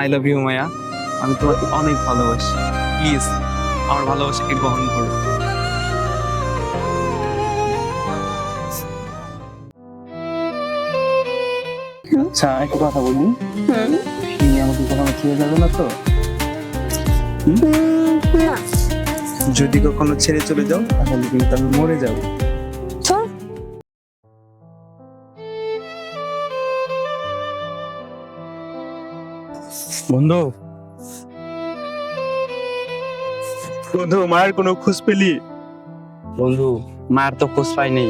I love you মায়া আমি তোমাকে অনেক ভালোবাসি। প্লিজ আমার ভালোবাসাকে গ্রহণ করো। আচ্ছা একটা কথা বলি। তুমি আমাকে কখনো ছেড়ে যাবে না তো? যদি কখনো ছেড়ে চলে যাও তাহলে কিন্তু আমি মরে যাব। বন্ধু। বন্ধু মায়ের কোনো খোঁজ পেলি? বন্ধু মার তো খোঁজ পাইনি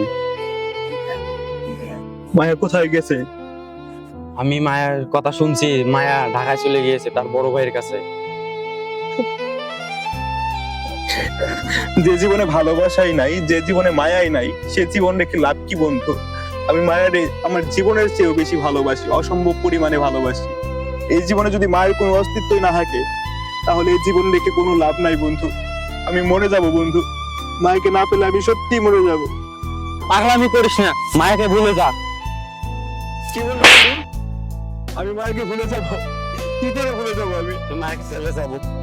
মায়ের কোথায় গেছে? আমি মায়ের কথা শুনছি মায়া ঢাকায় চলে গিয়েছে তার বড় ভাইয়ের কাছে। যে জীবনে ভালোবাসাই নাই যে জীবনে মায়াই নাই সে জীবন রেখে লাভ কি বন্ধু? আমি মায়ারে আমার জীবনের চেয়েও বেশি ভালোবাসি অসম্ভব পরিমাণে ভালোবাসি। এই জীবনে যদি মায়ের কোনো অস্তিত্বই না থাকে তাহলে এই জীবন রেখে কোনো লাভ নাই বন্ধু। আমি মরে যাব বন্ধু। মাকে না পেলে আমি সত্যি মরে যাব। পাগলামি করিস না মায়াকে ভুলে যা। কি বলব বন্ধু? আমি মাকে ভুলে যাব। কি করে ভুলে যাব আমি। তো মায়াকে চলে যাব। মাকে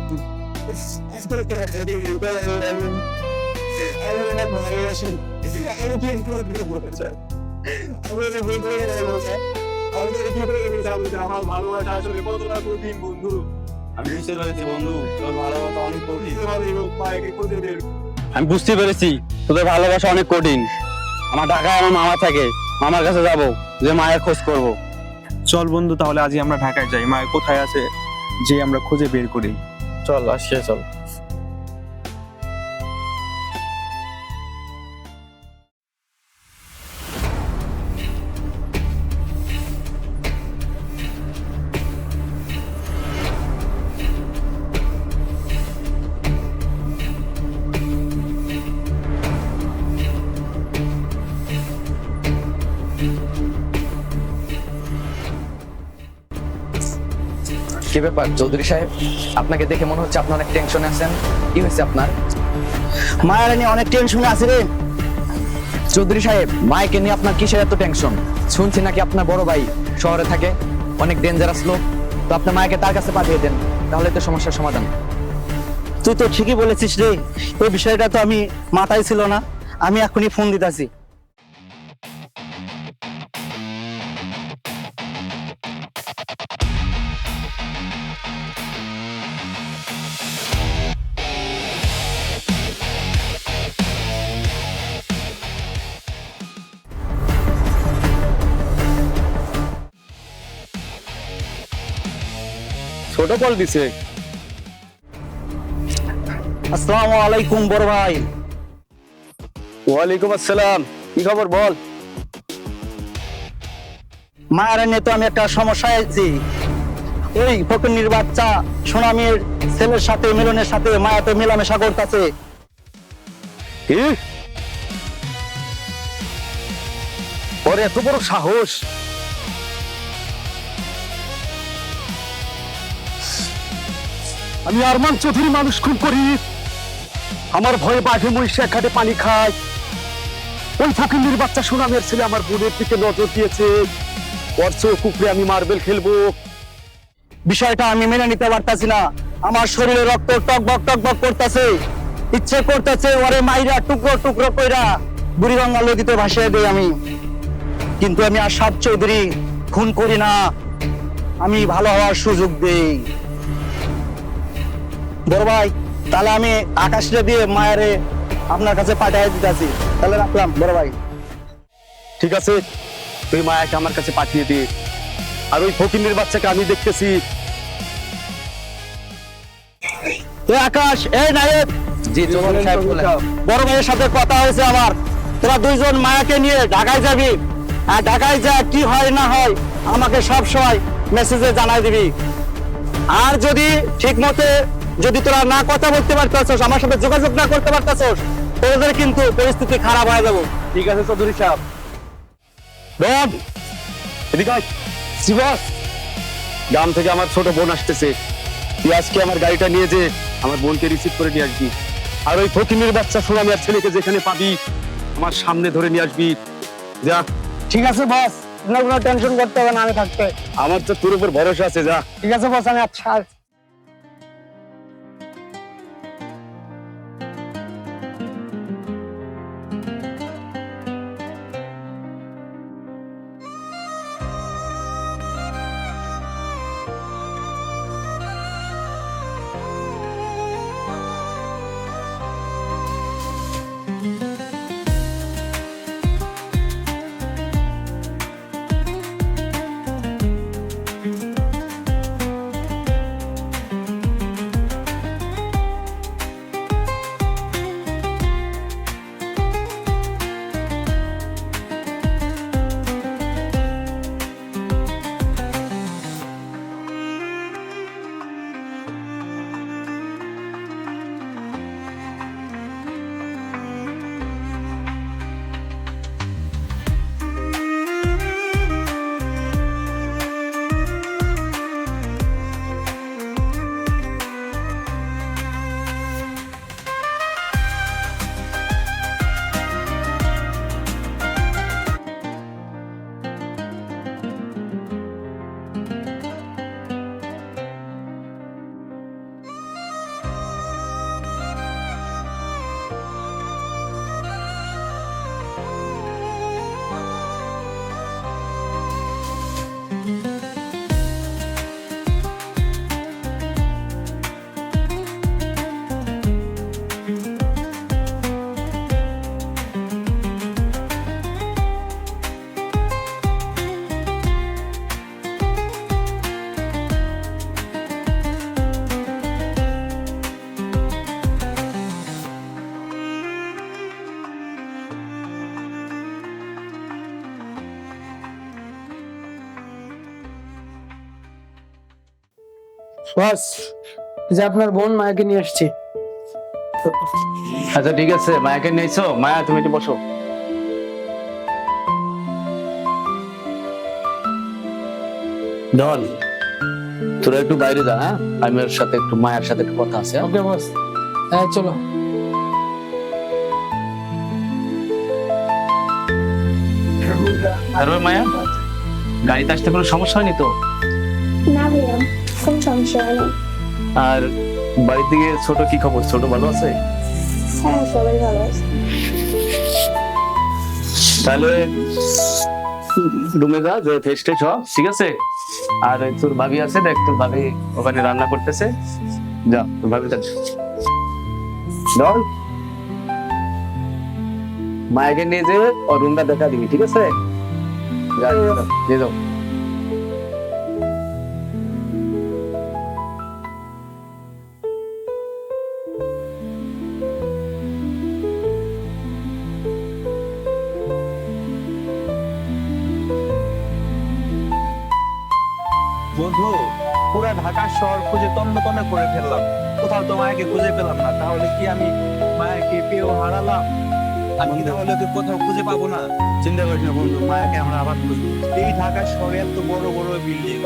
আমি বুঝতে পেরেছি তোদের ভালোবাসা অনেক কঠিন। আমার ঢাকায় আমার মামা থাকে। মামার কাছে যাব যে মায়ের খোঁজ করব। চল বন্ধু, তাহলে আজই আমরা ঢাকায় যাই। মায়ের কোথায় আছে? যে আমরা খুঁজে বের করি। চল আসিয়া চল। কি ব্যাপার? চৌধুরী সাহেব আপনাকে দেখে মনে হচ্ছে আপনি অনেক টেনশনে আছেন। কি হয়েছে আপনার? মায়ের নিয়ে অনেক টেনশনে আছে রে। চৌধুরী সাহেব মাইকে নিয়ে আপনার কিসের এত টেনশন শুনছি নাকি আপনার বড় ভাই শহরে থাকে অনেক ডেঞ্জারাস লোক। তো আপনার মায়েকে তার কাছে পাঠিয়ে দেন তাহলে তো সমস্যার সমাধান। তুই তো ঠিকই বলেছিস রে এই বিষয়টা তো আমি মাথায় ছিল না। আমি এখনই ফোন দিতেছি। কল দিছে। আসসালামু আলাইকুম বড় ভাই। ওয়ালাইকুম আসসালাম। কি খবর বল? মায়ের নিয়ে তো আমি একটা সমস্যায় আছি। এই ফকির বাচ্চা সোনামির ছেলের সাথে মিলনের সাথে মায়া তো মেলামেশা করতেছে। কি? ওর এত বড় সাহস। আমি আরমান চৌধুরী মানুষ খুন করি। আমার ভয়ে বাঘে, মহিষে ঘাটে পানি খায়। ওই ফকিন্দির বাচ্চা সুনামের ছেলে আমার বোনের দিকে নজর দিয়েছে। চোখ উপরে আমি মার্বেল খেলব। বিষয়টা আমি মেনে নিতে পারতাছি না। আমার শরীরে রক্ত টকবক টকবক করতেছে। ইচ্ছে করতেছে ওরে মাইরা টুকরো টুকরো কইরা বুড়িগঙ্গা নদীতে ভাসিয়ে দেই আমি। কিন্তু আমি আশাব চৌধুরী খুন করি না। আমি ভালো হওয়ার সুযোগ দেই। বড় ভাই তাহলে আমি আকাশটা দিয়ে মায়েরে আপনার কাছে পাঠিয়ে দিতেছি। তাহলে রাখলাম বড় ভাই। ঠিক আছে তুই মায়াকে আমার কাছে পাঠিয়ে দে। আর ওই ফকিন্দির বাচ্চাকে আমি দেখতেছি। আকাশ এই জি বলেন বড় ভাইয়ের সাথে কথা হয়েছে আমার তোরা দুইজন মায়াকে নিয়ে ঢাকায় যাবি। আর ঢাকায় যা কি হয় না হয় আমাকে সব সময় মেসেজে জানাই দিবি। আর যদি ঠিক মতে যদি তোরা না কথা বলতে পারতেছস আমার সাথে যোগাযোগ না করতে পারতেছস তোদের কিন্তু পরিস্থিতি খারাপ হয়ে যাব। ঠিক আছে চৌধুরী সাহেব। ডন এদিকে আয়। গ্রাম থেকে আমার ছোট বোন আসতেছে। তুই আজকে আমার গাড়িটা নিয়ে যে আমার বোনকে রিসিভ করে নিয়ে আসবি। আর ওই ফকিনের বাচ্চা সোনামি আর ছেলেকে যেখানে পাবি আমার সামনে ধরে নিয়ে আসবি। যা। ঠিক আছে বস কোনো টেনশন করতে হবে না আমি থাকতে। আমার তো তোর উপর ভরসা আছে যা। ঠিক আছে বস আমি আচ্ছা। বস যে আপনার বোন মায়াকে নিয়ে আসছি। আচ্ছা ঠিক আছে মায়াকে নিয়েছো? মায়া তুমি একটু বসো। ধন তোরা একটু বাইরে যা হ্যাঁ? আমি ওর সাথে একটু মায়ের সাথে একটু কথা আছে হ্যাঁ? ওকে বস। হ্যাঁ চলো। আর ওই মায়া গাড়িতে আসতে কোনো সমস্যা হয়নি তো? না ভাইয়া। কোনো সমস্যা হয়নি আর বাড়ির দিকে ছোট কি খবর? ছোট ভালো আছে? হ্যাঁ সবাই ভালো আছে। তাহলে রুমে যা যে ফ্রেশ ট্রেশ হ ঠিক আছে? আর তোর ভাবি আছে দেখ তোর ভাবি ওখানে রান্না করতেছে। যা তোর ভাবি কাছে ডল মায়েকে নিয়ে যে ওর রুমটা দেখা দিবি ঠিক আছে? যা যা, দিয়ে মায়াকে খুঁজে পেলাম না। তাহলে কি আমি মায়াকে পেয়েও হারালাম? আমি তাহলে তো কোথাও খুঁজে পাবো না? চিন্তা করিস না বন্ধু মায়াকে আমরা আবার খুঁজবো। এই ঢাকা শহরে এত বড় বড় বিল্ডিং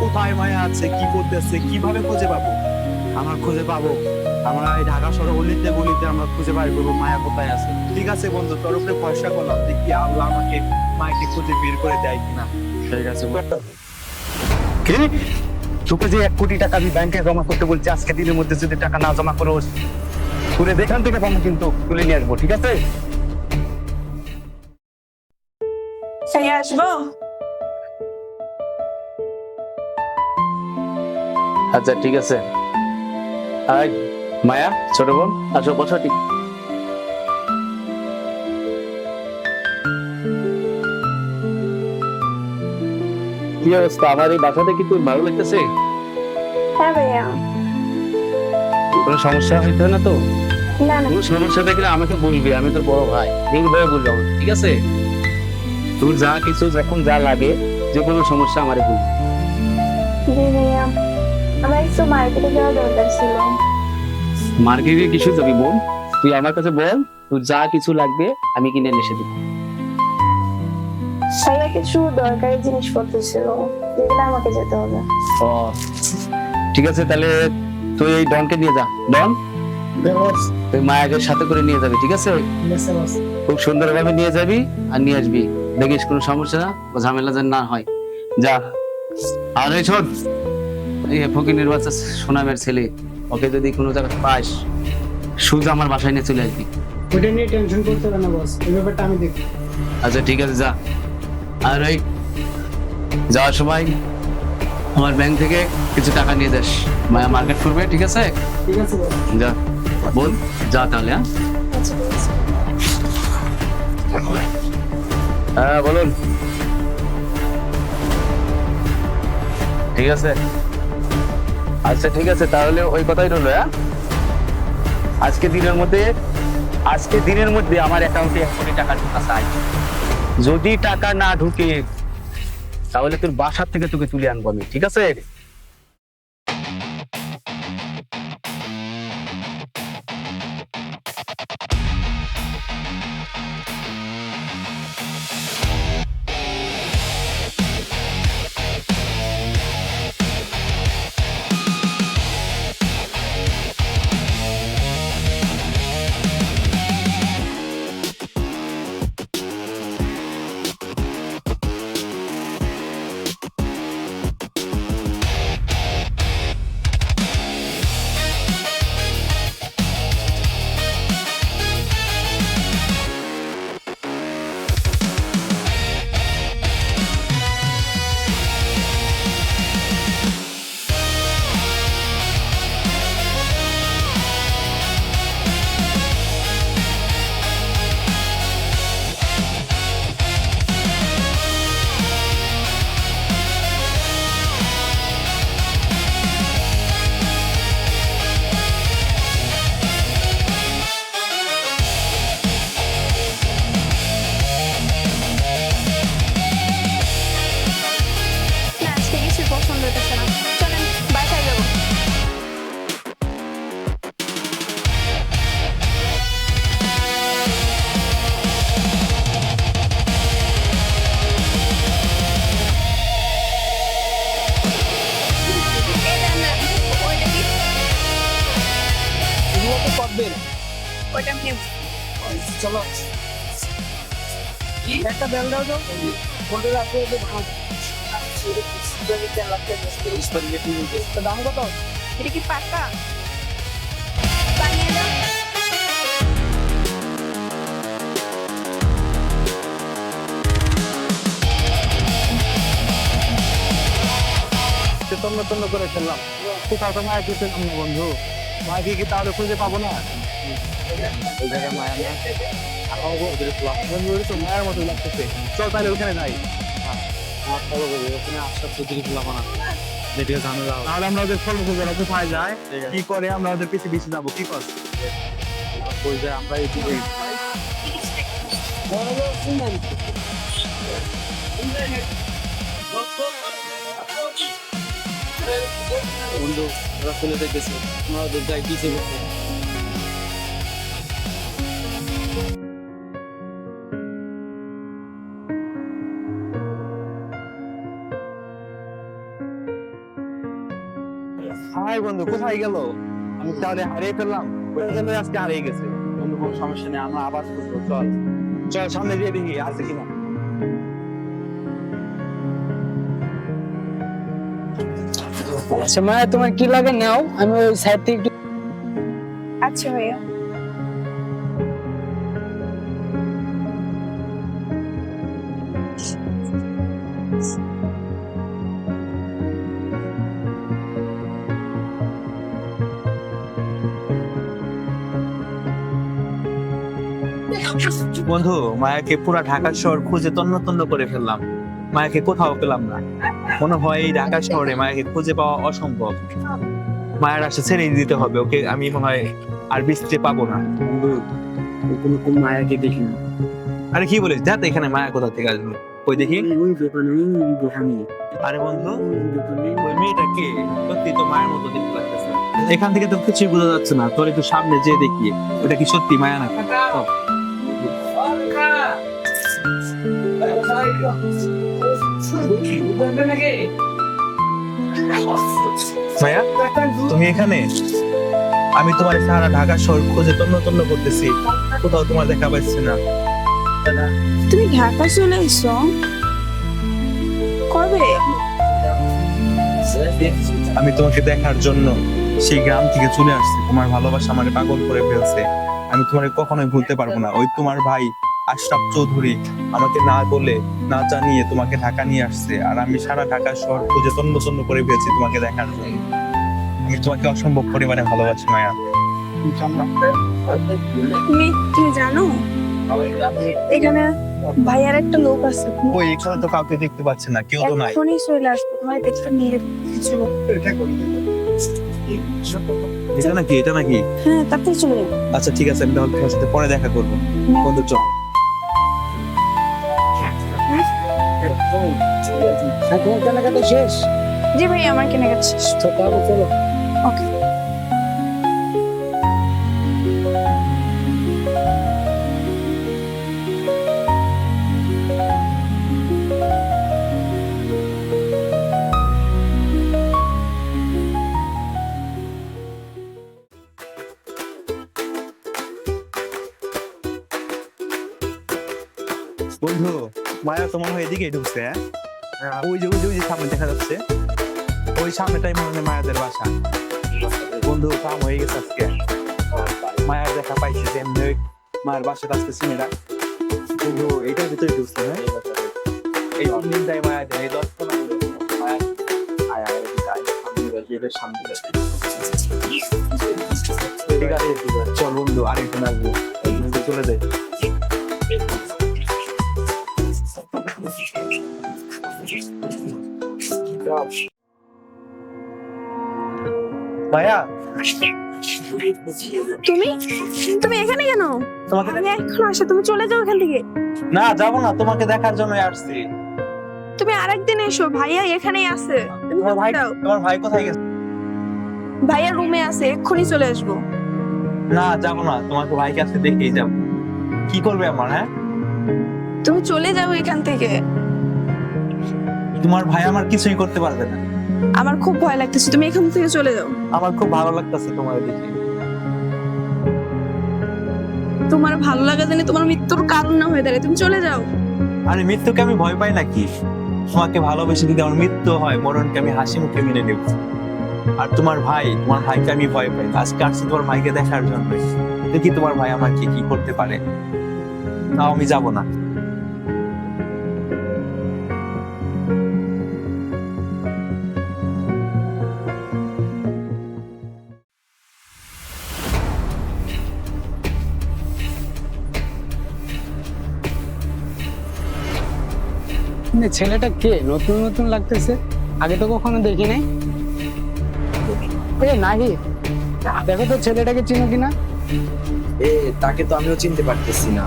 কোথায় মায়া আছে কি করতেছে কীভাবে খুঁজে পাবো? আমরা খুঁজে পাবো। আমরা এই ঢাকা শহরে অলিতে গলিতে আমরা খুঁজে পাই করব মায়া কোথায় আছে? ঠিক আছে বন্ধু তোর উপরে ভরসা করলাম দেখি আল্লাহ আমাকে মায়াকে খুঁজে বের করে দেয় কিনা। ঠিক আছে কি? তোকে যে এক কোটি টাকা আমি ব্যাংকে জমা করতে বলছি আজকে দিনের মধ্যে যদি টাকা না জমা করো তুলে দেখান থেকে পাবো কিন্তু তুলে নিয়ে আসব ঠিক আছে? আসব। আচ্ছা ঠিক আছে। আয় মায়া ছোট বোন আসো বসো ঠিক। কি অবস্থা আমার এই বাসাতে কি তোর ভালো লাগতেছে? হ্যাঁ ভাইয়া। কোনো সমস্যা হইতে না তো? না না। কোনো সমস্যা দেখলে আমাকে বলবি আমি তো বড় ভাই। এইভাবে বলব ঠিক আছে? তোর যা কিছু যখন যা লাগে যে কোনো সমস্যা আমারে বলবি। আমার একটু মার্কেটে যাওয়া দরকার ছিল। মার্কেটে কিছু যাবি বোন তুই আমার কাছে বল তোর যা কিছু লাগবে আমি কিনে এনে দিব। ভাইয়া কিছু দরকারি জিনিসপত্র ছিল যেগুলো আমাকে যেতে হবে। ও ঠিক আছে তাহলে তুই এই ডনকে নিয়ে যা। ডন? তুই মায়াকে সাথে করে নিয়ে যাবি ঠিক আছে? খুব সুন্দরভাবে নিয়ে যাবি আর নিয়ে আসবি। দেখিস কোনো সমস্যা না বা ঝামেলা যেন না হয়। যা। আর এই ছোট এই ফকিনের বাচ্চা সোনামের ছেলে ওকে যদি কোনো জায়গায় পাস সুজ আমার বাসায় নিয়ে চলে আসবি। ওটা নিয়ে টেনশন করতে হবে না বস এই ব্যাপারটা আমি দেখি আচ্ছা ঠিক আছে যা। আর ওই যাওয়ার সময় আমার ব্যাংক থেকে কিছু টাকা নিয়ে যাস। মায়া মার্কেট করবে ঠিক আছে? ঠিক আছে যা বল যা তাহলে হ্যাঁ? আচ্ছা হ্যাঁ বলুন। ঠিক আছে। আচ্ছা ঠিক আছে তাহলে ওই কথাই রইল হ্যাঁ? আজকে দিনের মধ্যে আজকে দিনের মধ্যে আমার অ্যাকাউন্টে এক কোটি টাকা ঢোকা চাই। যদি টাকা না ঢুকে তাহলে তোর বাসার থেকে তোকে তুলে আনব আমি ঠিক আছে? হবে দাম কত এটা কি পাক্কা বানিয়ে দাও তন্ন তন্ন করে ফেললাম কোথাও তো মায়াকে পেলাম না বন্ধু মায়াকে কি তাহলে খুঁজে পাবো না ওই জায়গায় মায়া না আমার বন্ধু মায়ের মতো লাগতেছে চল তাহলে ওখানে যাই আমার ফলো করবে ওখানে আসার দিকে পেলাম না যেটিকে ঝামেলা তাহলে আমরা ওদের ফলো করব ওরা কোথায় যায়? কি করে আমরা ওদের পিছিয়ে পিছিয়ে যাব? কি কর? ওই যায় আমরা এই দিকে বন্ধু ওরা চলে দেখেছে। আমরা ওদের যাই কিছু বন্ধু কোথায় গেল? আমি তাহলে হারিয়ে ফেললাম। ওই জন্য আজকে হারিয়ে গেছে। বন্ধু কোনো সমস্যা নেই আমরা আবার করব। চল। চল সামনে দিয়ে দেখি আছে কিনা। আচ্ছা মায়া তোমার কি লাগে? নাও। আমি ওই সাইড থেকে একটু আচ্ছা ভাইয়া। বন্ধু মায়াকে পুরা ঢাকা শহর খুঁজে তন্ন তন্ন করে ফেললাম। মায়াকে কোথাও পেলাম না। মনে হয় এই ঢাকা শহরে মায়াকে খুঁজে পাওয়া অসম্ভব। মায়ের আশা ছেড়ে দিতে হবে ওকে আমি মনে হয় আর বৃষ্টি পাবো না। কোনো কোন মায়াকে দেখি না। আরে কি বলিস? দেখ এখানে মায়া কোথা থেকে আসবে ওই দেখি? ওই দোকানে ওই দোকানে। আরে বন্ধু ওই মেয়েটা কে? সত্যি তো মায়ের মতো দেখতে লাগতেছে। এখান থেকে তো কিছুই বোঝা যাচ্ছে না। তোর একটু সামনে যেয়ে দেখি। ওটা কি সত্যি মায়া নাকি? মায়া তুমি এখানে? আমি তোমার সারা ঢাকা শহর খুঁজে তন্ন তন্ন করতেছি। কোথাও তোমার দেখা পাচ্ছি না। তুমি ঢাকা চলে এসো। কবে? আমি তোমাকে দেখার জন্য সেই গ্রাম থেকে চলে আসছি। তোমার ভালোবাসা আমার পাগল করে ফেলছে। আমি তোমাকে কখনোই ভুলতে পারব না। ওই তোমার ভাই আশরাফ চৌধুরী আমাকে না বলে না জানিয়ে তোমাকে ঢাকা নিয়ে আসছে। আর আমি সারা ঢাকা শহর খুঁজে তন্ন তন্ন করে পেয়েছি তোমাকে দেখার জন্য। আমি তোমাকে অসম্ভব পরিমাণে ভালোবাসি মায়া। তুমি তুমি জানো? এখানে ভাইয়ার একটা লোক আছে। ওই এখানে তো কাউকে দেখতে পাচ্ছি না কেউ তো নাই। এখনই চলে আসবে তোমার দেখতে নিয়ে কিছু এটা নাকি এটা নাকি? হ্যাঁ তাড়াতাড়ি চলে আচ্ছা ঠিক আছে আমি তাহলে তোমার সাথে পরে দেখা করব। বন্ধু চল। আর তোমার কেনাকাটা শেষ? জি ভাই আমার কেনাকাটা শেষ। তো তাহলে চলো। ওকে। এদিকে ঢুকছে। হ্যাঁ। ওই যে ওই যে ওই যে সামনে দেখা যাচ্ছে। ওই সামনেটাই মনে হয় মায়াদের বাসা। বন্ধু কাম হয়ে গেছে আজকে। মায়ের দেখা পাইছে যে এমনি ওই মায়ের বাসাতে আসতেছি মেয়েরা কিন্তু এইটার ভিতরে ঢুকছে হ্যাঁ? এই দিনটাই মায়া দেয় এই দশ মায়া আয় আয় আয় সামনে গেছে এদের সামনে গেছে ঠিক আছে চল বন্ধু আরেকজন আসব। চলে যায় মায়া তুমি? তুমি এখানে কেন? তোমাকে আমি এখন আসা তুমি চলে যাও এখান থেকে। না যাব না তোমাকে দেখার জন্য আসছি। তুমি আরেকদিন এসো ভাইয়া এখানেই আছে। তোমার ভাই তোমার ভাই কোথায় গেছে? ভাইয়া রুমে আছে এক্ষুনি চলে আসব। না যাব না তোমাকে ভাইকে আজকে দেখেই যাব। কি করবে আমার হ্যাঁ? তুমি চলে যাও এখান থেকে। তোমার ভাই আমার কিছুই করতে পারবে না। আমার খুব ভয় লাগতেছে। তুমি এখান থেকে চলে যাও। আমার খুব ভালো লাগতেছে তোমার দেখে তোমার ভালো লাগা জানি তোমার মৃত্যুর কারণ না হয়ে দাঁড়ায়। তুমি চলে যাও। আরে মৃত্যুকে আমি ভয় পাই নাকি? তোমাকে ভালোবেসে যদি আমার মৃত্যু হয় মরণকে আমি হাসি মুখে মেনে নেব। আর তোমার ভাই তোমার ভাইকে আমি ভয় পাই। আজকে আসছি তোমার ভাইকে দেখার জন্য দেখি তোমার ভাই আমাকে কি করতে পারে। তাও আমি যাব না। ছেলেটা কে? নতুন নতুন লাগতেছে? আগে তো কখনো দেখি নাই। এ নাহি দেখো তো ছেলেটাকে চিনো কিনা। এ তাকে তো আমিও চিনতে পারতেছি না।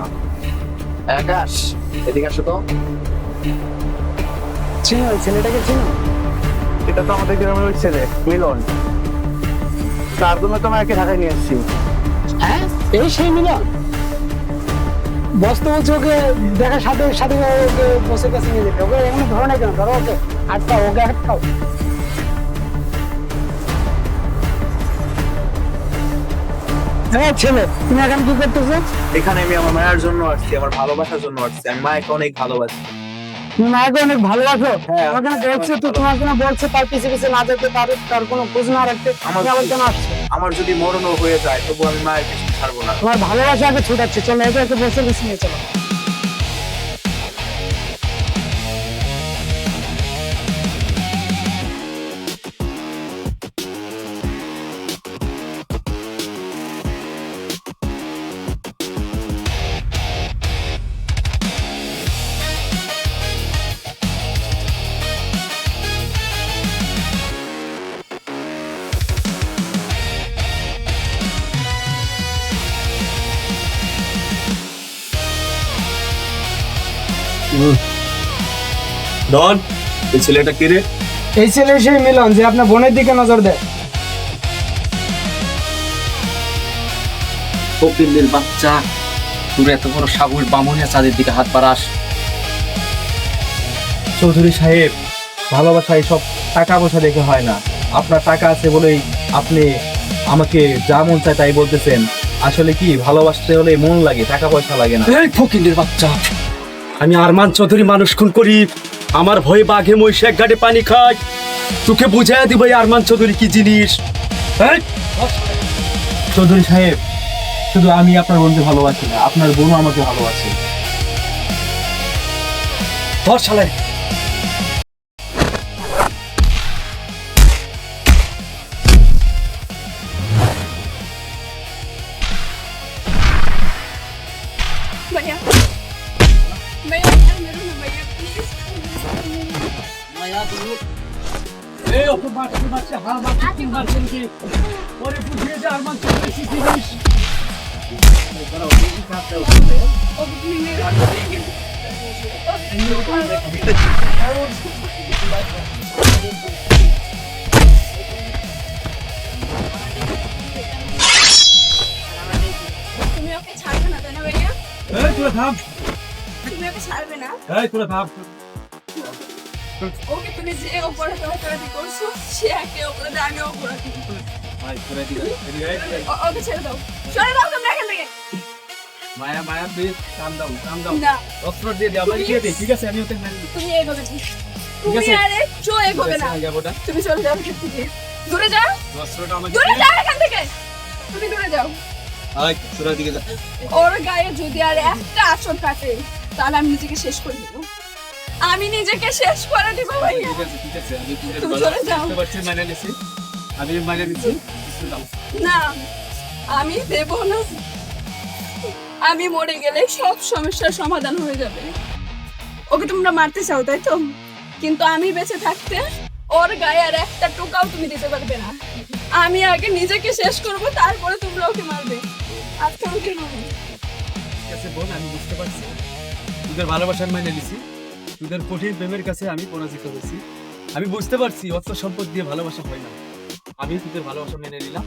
আকাশ এদিকে আসো তো। চিনো ওই ছেলেটাকে চিনো? এটা তো আমাদের গ্রামের ওই ছেলে মিলন। তার জন্য তো আমাকে ঢাকায় নিয়ে আসছি। হ্যাঁ? এই সেই মিলন? বস তো বলছে ওকে দেখার সাথে সাথে ওকে বসের কাছে নিয়ে যেতে। ওকে এমন ধরো না কেন? ধরো ওকে আটকাও ওকে আটকাও। হ্যাঁ ছেলে তুমি এখন কি করতেছো? এখানে আমি আমার মায়ের জন্য আসছি আমার ভালোবাসার জন্য আসছি। আমি মায়েকে অনেক ভালোবাসি। তুমি মাকে অনেক ভালোবাসো? হ্যাঁ, তোমাকে না বলছে তো তোমার জন্য বলছে তার পিছে পিছে না যেতে তার তার কোনো খোঁজ না রাখতে। আমার- কেন আসছো। আমার যদি মরণও হয়ে যায় তবু আমি মায়ের ছাড়বো না। তোমার ভালোবাসা আগে ছুটাচ্ছে চলো একে একে বসে বেশি নিয়ে চলো। ডন এই ছেলেটা কে রে? এই ছেলে সেই মিলন যে আপনার বোনের দিকে নজর দেয়। ফকিরদের বাচ্চা তোর এত বড় সাগর বামুনিয়া চাঁদের দিকে হাত বাড়াস। চৌধুরী সাহেব ভালোবাসা সব টাকা পয়সা দেখে হয় না। আপনার টাকা আছে বলেই আপনি আমাকে যা মন চায় তাই বলতেছেন। আসলে কি ভালোবাসতে হলে মন লাগে টাকা পয়সা লাগে না। এই ফকিনের বাচ্চা আমি আরমান চৌধুরী মানুষ খুন করি। আমার ভয়ে বাঘে মহিষে এক ঘাটে পানি খায়। তোকে বুঝাই দিব আরমান চৌধুরী কি জিনিস? চৌধুরী সাহেব, শুধু আমি আপনার বোনকে ভালোবাসি না, আপনার বোনও আমাকে ভালোবাসে। ধর শালাই তুমি ওকে ছাড়বে না তাই না ভাইয়া এই তোরা থাম। তুমি ওকে ছাড়বে না? এই তোরা থাম। ওকে তুমি যে অপরাধী করছ সে একে অপরাধী আমি অপরাধী ওকে ছেড়ে দাও। সরে দাও তোমরা। মায়া মায়া প্লিজ কাম দাও কাম দাও অস্ত্র দিয়ে দিও আমাকে দিয়ে ঠিক আছে? আমি মেরে। তুমি না তুমি আছে। আর এগোবে না। যাবোটা। তুমি চলে যাও এখান থেকে। দূরে যাও। অস্ত্রটা আমাকে দূরে যাও এখান থেকে। তুমি দূরে যাও। আয় সুরা দিকে যা। ওর গায়ে যদি আর একটা আচর কাটে তাহলে আমি নিজেকে শেষ করে দিব। আমি নিজেকে শেষ করে দিব ভাইয়া। ঠিক আছে ঠিক আছে। আমি তুমি চলে যাও। মানে নিছি। আমি মানে নিছি। না আমি দেব না। আমি মরে গেলে সব সমস্যার সমাধান হয়ে যাবে। ওকে তোমরা মারতে চাও, তাই তো? কিন্তু আমি বেঁচে থাকতে ওর গায়ে আর একটা টোকাও তুমি দিতে পারবে না। আমি আগে নিজেকে শেষ করব, তারপরে তোমরা ওকে মারবে। আজকে ওকে মারবে ঠিক আছে আমি বুঝতে পারছি। তোদের ভালোবাসার মানে নিছি। তোদের কঠিন প্রেমের কাছে আমি পরাজিত হয়েছি। আমি বুঝতে পারছি, অর্থ সম্পদ দিয়ে ভালোবাসা হয় না। আমি তোদের ভালোবাসা মেনে নিলাম।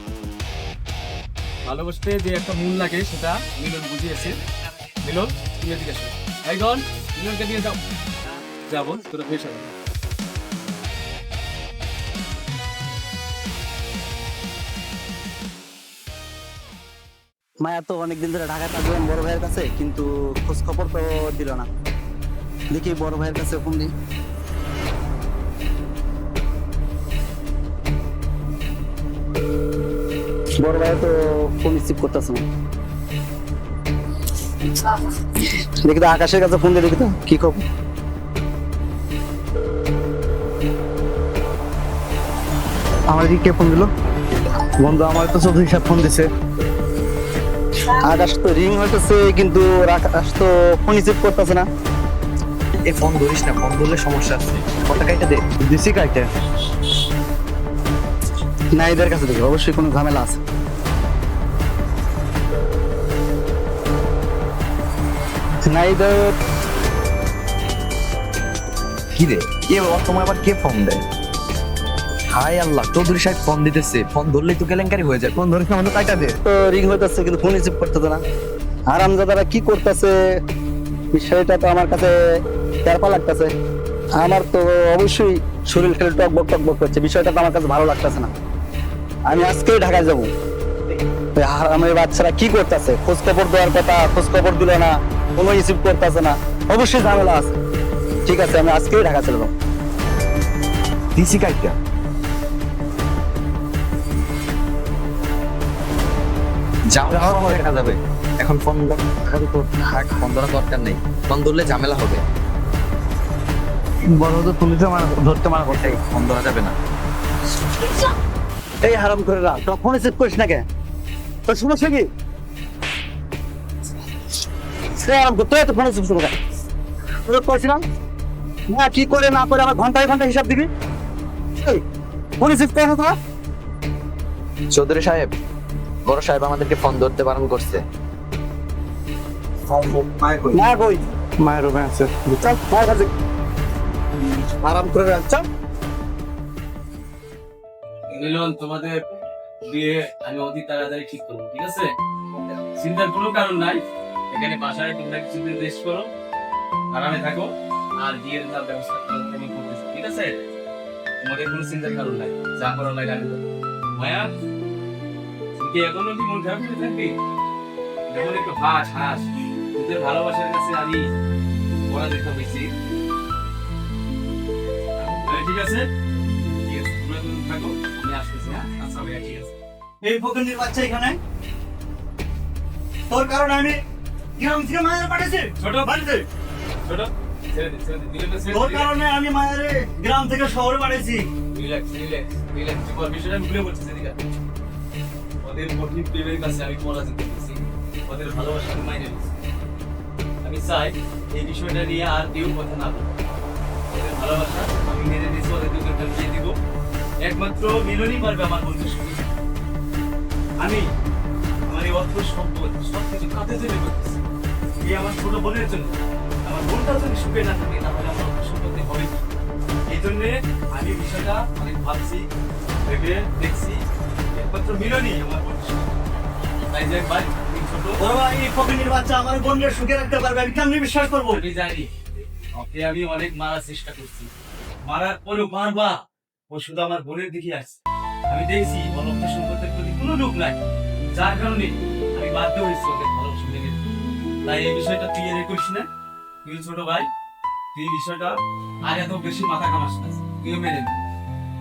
ভালোবাসতে যে একটা মূল লাগে, সেটা মিলন বুঝিয়েছে। মিলন, তুমি এদিকে আসো। মিলনকে নিয়ে যাও। যাব তোরা বেশ মায়া তো অনেকদিন ধরে ঢাকা থাকলাম বড় ভাইয়ের কাছে, কিন্তু খোঁজ খবর তো দিল না। দেখি বড় ভাইয়ের কাছে ফোন দিই। বড় ভাই তো ফোন রিসিভ করতেছে না। দেখি তো আকাশের কাছে ফোন দিয়ে দেখি তো কি খবর? আমার কে ফোন দিল? বন্ধু আমার তো চৌধুরী সাহেব ফোন দিছে। আকাশ তো রিং হইতেছে কিন্তু আকাশ তো ফোন রিসিভ করতেছে না। এ ফোন ধরিস না ফোন ধরলে সমস্যা আছে। কত কাইটা দে। দিছি কাইতে না এদের কাছে দেখি অবশ্যই কোনো ঝামেলা আছে। না এদের কি রে কে ও তোমার আবার কে ফোন দেয়? হাই আল্লাহ চৌধুরী সাহেব ফোন দিতেছে। ফোন ধরলেই তো কেলেঙ্কারি হয়ে যায়। ফোন ধরে আমাদের কাইটা দে। তো রিং হইতেছে কিন্তু ফোন রিসিভ করতেছে না। কি করতেছে? বিষয়টা তো আমার কাছে তেরপা লাগতেছে। আমার তো অবশ্যই শরীর খেলে টকবক টকবক করছে। বিষয়টা তো আমার কাছে ভালো লাগতেছে না। আমি আজকেই ঢাকায় যাব। হারামের বাচ্চারা কি করতেছে? খোঁজ খবর দেওয়ার কথা খোঁজ খবর দিল না কোনো রিসিভ করতেছে না। অবশ্যই ঝামেলা আছে। ঠিক আছে আমি আজকেই ঢাকা চলে যাব। দিছি কাইটা। ঝামেলা হবে দেখা যাবে। এখন ফোন ফোন ধরার দরকার নেই। ফোন ধরলে ঝামেলা হবে। বড় তো তুমি তো আমার ধরতে মানা করতে। ফোন ধরা যাবে না। এই হারাম করে রা তো ফোন রিসিভ করিস না কে? তো সমস্যা কি? সে আরাম করতে তো ফোন রিসিভ করবে। তোর না? কি করে না করে আমার ঘন্টায় ঘণ্টা হিসাব দিবি? এই, ফোন রিসিভ করে না তোরা। চৌধুরী সাহেব বড় সাহেব আমাদেরকে ফোন ধরতে বারণ করছে। না কই মায়ের রুমে আছে। আরাম করে রাখ চল। মিলন তোমাদের বিয়ে আমি অতি তাড়াতাড়ি ঠিক করব, ঠিক আছে? চিন্তার কোনো কারণ নাই। এখানে বাসায় তোমরা কিছুদিন রেস্ট করো, আরামে থাকো, আর বিয়ের যা ব্যবস্থা আমি করতেছি ঠিক আছে? তোমাদের কোনো চিন্তার কারণ নাই, যা করার লাগে আমি মায়া কি এখনও কি মন খারাপ করে থাকবি? যেমন একটু হাস হাস। তোদের ভালোবাসার কাছে আমি পড়া দেখতে পেয়েছি। ঠিক আছে? ঠিক আছে তোমরা থাকো। এই ফকিন্দির বাচ্চা এখানে? তোর কারণে আমি গ্রাম থেকে মায়ের ছোট। বাড়িতে। ছোট। তোর কারণে আমি মায়ের গ্রাম থেকে শহরে রিল্যাক্স রিল্যাক্স রিল্যাক্স তোমার বিষয়টা আমি ভুলে বলছি সেদিকে ওদের কঠিন প্রেমের কাছে আমি পরাজিত ওদের ভালোবাসা আমি মাইনে আমি চাই এই বিষয়টা নিয়ে আর কেউ কথা না বলে। ওদের ভালোবাসা আমি মেনে একমাত্র মিলনই পারবে আমার বন্ধুর সঙ্গে। আমি আমার এই অর্থ সম্পদ সব কিছু কাঁধে জন্য করতেছি এই আমার ছোট বোনের জন্য। আমার বোনটা যদি সুখে না থাকে তাহলে আমার অর্থ সম্পত্তি হবে? এই জন্যে আমি বিষয়টা অনেক ভাবছি ভেবে দেখছি। একমাত্র মিলনই আমার বন্ধুর সঙ্গে। তাই যে ভাই ছোট বড় ভাই এই ফকিন্দির বাচ্চা আমার বোনকে সুখে রাখতে পারবে আমি কেমনি বিশ্বাস করব? আমি জানি ওকে আমি অনেক মারার চেষ্টা করছি। মারার পরেও মারবা। ও শুধু আমার বোনের দিকে আসছে। আমি দেখছি অর্থ সম্পত্তির প্রতি কোনো লোক নাই। যার কারণে আমি বাধ্য হয়েছি ওকে ভালোবাসা মেনে তাই এই বিষয়টা তুই এর করিস না। তুই ছোট ভাই, তুই বিষয়টা আর এত বেশি মাথা কামাস না। তুইও মেনে নে।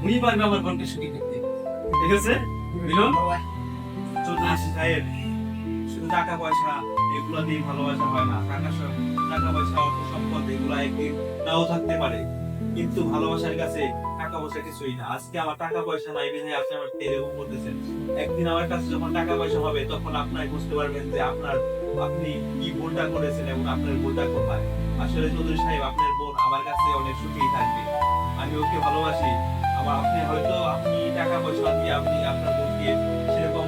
উনি পারবে আমার বোনকে সুখী করতে। ঠিক আছে? মিলন? চৌধুরী সাহেব শুধু টাকা পয়সা, এগুলো দিয়ে ভালোবাসা হয় না। টাকা টাকা পয়সা, অর্থ সম্পদ, এগুলো একদিন নাও থাকতে পারে। কিন্তু ভালোবাসার কাছে টাকা পয়সা কিছুই না। আজকে আমার টাকা পয়সা নাই বিধায় আপনি আমার তেলে বলতেছেন একদিন আমার কাছে যখন টাকা পয়সা হবে, তখন আপনার বুঝতে পারবেন যে আপনার, আপনি কি ভুলটা করেছেন এবং আপনার ভুলটা কোথায়। আসলে চৌধুরী সাহেব, আপনার বোন আমার কাছে অনেক সুখী থাকবে। আমি ওকে ভালোবাসি। আবার আপনি হয়তো, আপনি টাকা পয়সা দিয়ে আপনি আপনার বোনকে সেরকম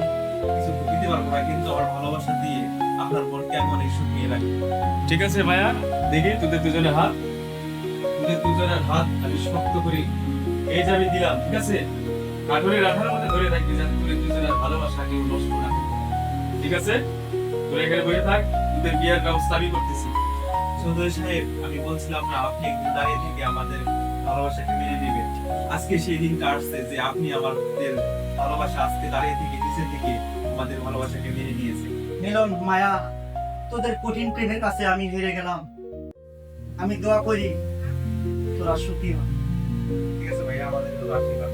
কিছু দিতে পারব না, কিন্তু আমার ভালোবাসা দিয়ে আপনার বোনকে আমি অনেক সুখিয়ে রাখি। ঠিক আছে ভাইয়া, দেখি তোদের দুজনে হাত। তোদের দুজনের হাত আমি শক্ত করি। এই যে আমি দিলাম, ঠিক আছে? কাঠুরের রাখার মধ্যে ধরে থাকবি যাতে তোদের দুজনের ভালোবাসা কেউ নষ্ট না ঠিক আছে? তোর এখানে বসে থাক, তোদের বিয়ের ব্যবস্থা আমি করতেছি। চৌধুরী সাহেব, আমি বলছিলাম না, আপনি দাঁড়িয়ে থেকে আমাদের ভালোবাসাকে মেনে নেবেন। আজকে সেই দিনটা আসছে যে আপনি আমাদের ভালোবাসা আজকে দাঁড়িয়ে থেকে নিচে থেকে আমাদের ভালোবাসাকে মেনে নিয়েছে মিলন, মায়া, তোদের কঠিন প্রেমের কাছে আমি হেরে গেলাম। আমি দোয়া করি তোরা সুখী হয়। ঠিক আছে ভাইয়া আমাদের আশীর্বাদ